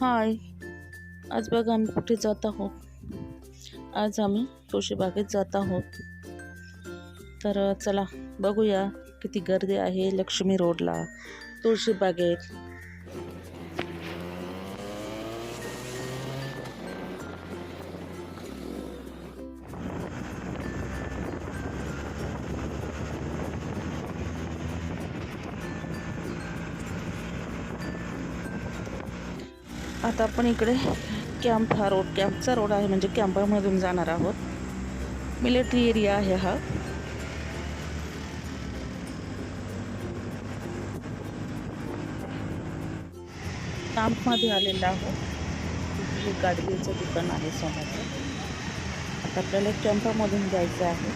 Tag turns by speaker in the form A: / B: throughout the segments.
A: हाय आज बघा आम्ही कुठे जात आहोत. आज आम्ही तुळशीबागेत जात आहोत. तर चला बघूया किती गर्दी आहे लक्ष्मी रोडला तुळशीबागेत आता आपण इकडे कॅम्प हा रोड कॅम्पचा रोड आहे म्हणजे कॅम्पमधून जाणार आहोत. मिलिटरी एरिया आहे हा. कॅम्पमध्ये आलेला आहोत. हे गाडगेचं दुकान आहे समोर. आता आपल्याला कॅम्पामधून जायचं आहे.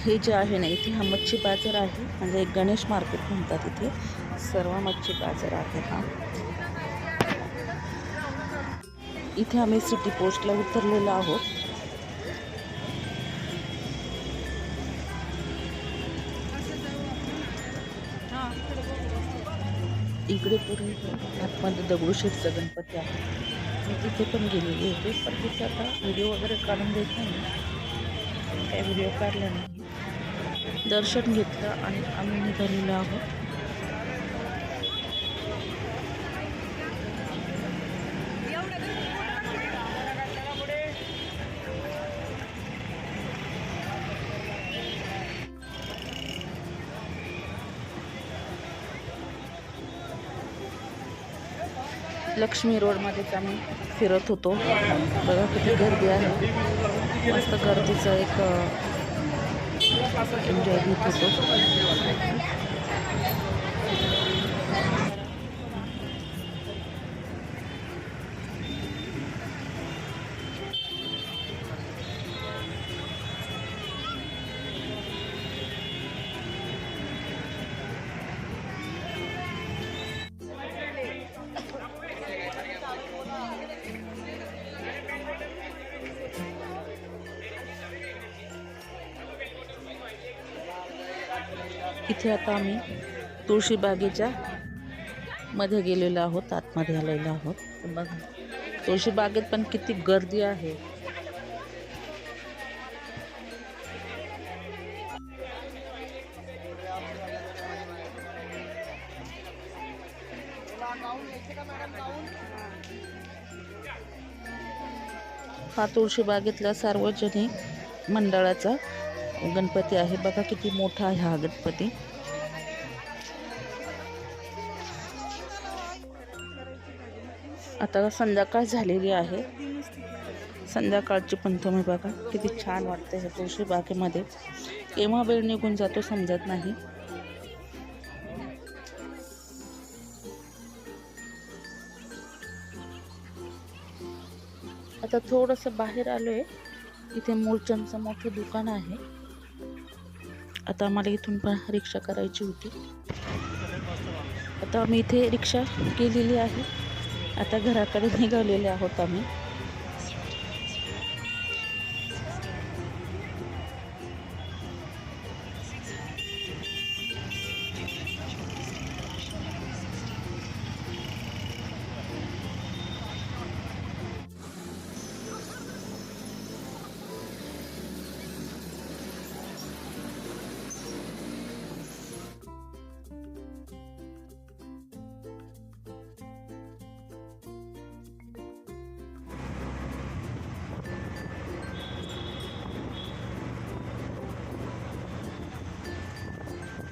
A: हे जे आहे ना इथे हा मच्छी बाजार आहे. म्हणजे एक गणेश मार्केट म्हणतात इथे. सर्व मच्छी बाजार आहे हा. इथे आम्ही सिटी पोस्टला उतरलेलो आहोत. इकडे पूर्ण आतमध्ये दगडूशेठचा गणपती आहे. मी तिथे पण गेलेली होते पण तिथे आता व्हिडिओ वगैरे काढून देत नाही काही व्हिडिओ काढला नाही. दर्शन घेतलं आणि आम्ही निघालेलो आहोत. लक्ष्मी रोडमध्येच आम्ही फिरत होतो. बघा किती गर्दी आहे. मस्त गर्दीचं एक enjoy beautiful इथे आता आम्ही तुळशी बागेच्या मध्ये गेलेलो आहोत आतमध्ये आलेलो आहोत. तर बघा तुळशी बागेत पण किती गर्दी आहे. हा तुळशी बागेतला सार्वजनिक मंडळाचा गणपती आहे. बघा किती मोठा आहे हा गणपती. आता संध्याकाळ झालेली आहे. संध्याकाळची पण तुम्ही बघा किती छान वाटते हे तुळशी बागेमध्ये. केव्हा वेळ निघून जातो समजत नाही. आता थोडंसं बाहेर आलो आहे इथे मूळचंदचं मोठं दुकान आहे. आता आम्हाला इथून पण रिक्षा करायची होती. आता आम्ही इथे रिक्षा केलेली आहे. आता घराकडे निघालेले आहोत आम्ही.